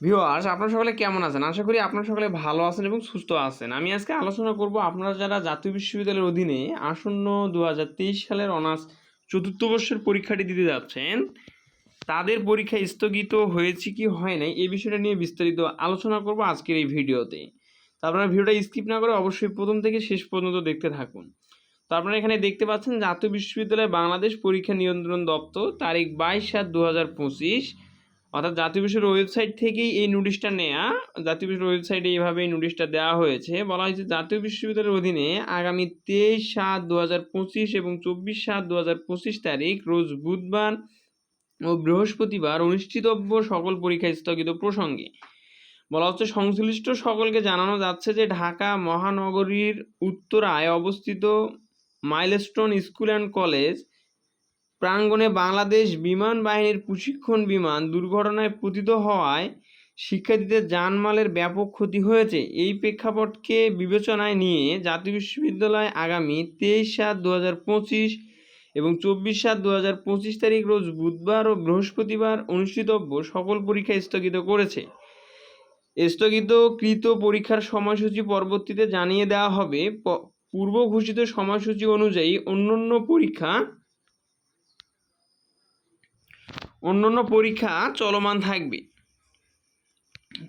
Viewers আপনারা সকলে কেমন আছেন? আশা করি আপনারা সকলে ভালো আছেন এবং সুস্থ আছেন। আমি আজকে আলোচনা করব আপনারা যারা জাতীয় বিশ্ববিদ্যালয়ের অধীনে আসন্ন দু হাজার তেইশ সালের অনার্স চতুর্থ বর্ষের পরীক্ষাটি দিতে যাচ্ছেন, তাদের পরীক্ষা স্থগিত হয়েছে কি হয় নাই এই বিষয়টা নিয়ে বিস্তারিত আলোচনা করব আজকের এই ভিডিওতে। তো আপনারা ভিডিওটা স্কিপ না করে অবশ্যই প্রথম থেকে শেষ পর্যন্ত দেখতে থাকুন। তো আপনারা এখানে দেখতে পাচ্ছেন জাতীয় বিশ্ববিদ্যালয় বাংলাদেশ পরীক্ষা নিয়ন্ত্রণ দপ্তর তারিখ বাইশ সাত দু হাজার পঁচিশ অর্থাৎ জাতীয় বিশ্ববিদ্যালয়ের ওয়েবসাইট থেকেই এই নোটিশটা নেয়া, জাতীয় বিশ্ববিদ্যালয়ের ওয়েবসাইটে এইভাবে এই নোটিশটা দেওয়া হয়েছে। বলা হয়েছে জাতীয় বিশ্ববিদ্যালয়ের অধীনে আগামী তেইশ সাত দু হাজার পঁচিশ এবং চব্বিশ সাত দু হাজার পঁচিশ তারিখ, রোজ বুধবার ও বৃহস্পতিবার অনুষ্ঠিতব্য সকল পরীক্ষা স্থগিত প্রসঙ্গে। বলা হচ্ছে, সংশ্লিষ্ট সকলকে জানানো যাচ্ছে যে ঢাকা মহানগরীর উত্তরায় অবস্থিত মাইলস্টোন স্কুল অ্যান্ড কলেজ প্রাঙ্গণে বাংলাদেশ বিমান বাহিনীর প্রশিক্ষণ বিমান দুর্ঘটনায় পতিত হওয়ায় শিক্ষার্থীদের জানমালের ব্যাপক ক্ষতি হয়েছে। এই প্রেক্ষাপটকে বিবেচনায় নিয়ে জাতীয় বিশ্ববিদ্যালয় আগামী তেইশ সাত দু এবং চব্বিশ সাত দু তারিখ রোজ বুধবার ও বৃহস্পতিবার অনুষ্ঠিতব্য সকল পরীক্ষা স্থগিত করেছে। স্থগিতকৃত পরীক্ষার সময়সূচি পরবর্তীতে জানিয়ে দেওয়া হবে। পূর্ব ঘোষিত সময়সূচি অনুযায়ী অন্যান্য পরীক্ষা অন্যান্য পরীক্ষা চলমান থাকবে।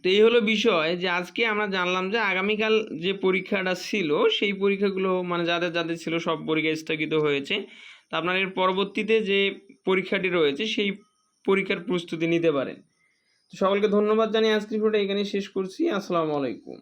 তো এই হলো বিষয় যে আজকে আমরা জানলাম যে আগামীকাল যে পরীক্ষাটা ছিল, সেই পরীক্ষাগুলো মানে যাদের যাদের ছিল সব পরীক্ষা স্থগিত হয়েছে। তা আপনার এর পরবর্তীতে যে পরীক্ষাটি রয়েছে, সেই পরীক্ষার প্রস্তুতি নিতে পারেন। সকলকে ধন্যবাদ জানিয়ে আজকের ভিডিওটা এখানে শেষ করছি। আসসালামু আলাইকুম।